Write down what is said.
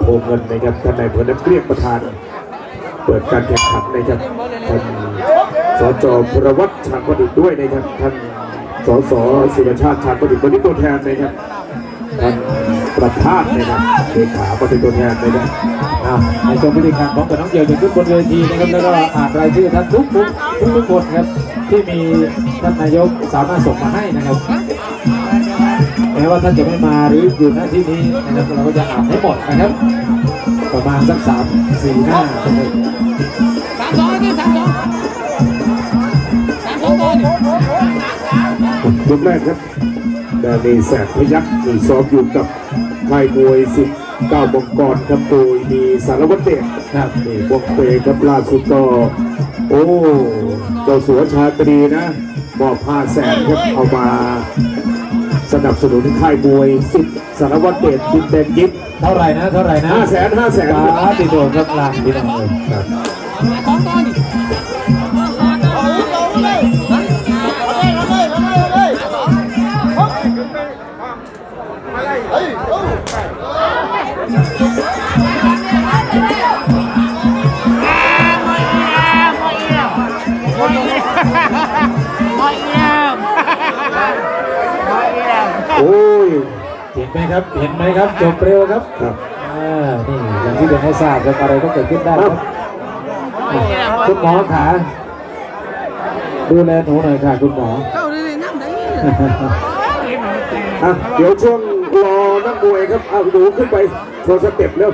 โพเงินนะครับท่านนายอำเภอน้ำเกลี้ยงประธาน เปิดการแข่งขันนะครับท่านสจพรวัตรชาญประดิษฐ์ด้วยนะครับท่านสสศิรชาติชาญประดิษฐ์วันนี้ตัวแทนนะครับท่านประธานนะครับเลขาประเป็นตัวแทนนะครับในช่วงพิธีการของกับน้องเดี่ยวจะขึ้นบนเวทีนะครับแล้วก็อ่านรายชื่อท่านทุกทุกทุกทุกคนครับที่มีท่านนายกสามารถส่งมาให้นะครับ ม้ว่าท่านจะไม่มาหรืออยู่หน้าที่นี้นะครับเราก็จะอ่านให้หมดนะครับ ประมาณสักสามสี่หน้าครับสามสองนี่สามสองสามสองก่อนยกแรกครับดานีแสบพยักษ์มีซ้อมอยู่กับค่ายมวยสิบเก้าบงกรครับโดยมีสารวัตรเดชครับนี่พวกเปครับล่าสุดก็โอ้เจ้าสัวชาตรีนะมอบผ้าแสนครับเอามา สนับสนุนค่ายมวยสิบสารวัตรเดชดินแดนยิปเท่าไหร่นะ เท่าไหร่นะห้าแสนห้าแสนฟ้าติดโดนครับลานพี่น้องเลยครับสอง โอ้ยเห็นไหมครับ เห็นไหมครับ จบเร็วครับครับอ่านี่อย่างที่เรียนให้ทราบครับอะไรก็เกิดขึ้นได้ครับอะคุณหมอขาดูแลหนูหน่อยค่ะคุณหมอเข้าในน้ำไหนอะเดี๋ยวช่วงรอนักมวยครับเอาดูขึ้นไปโชว์สเต็ปเร็ว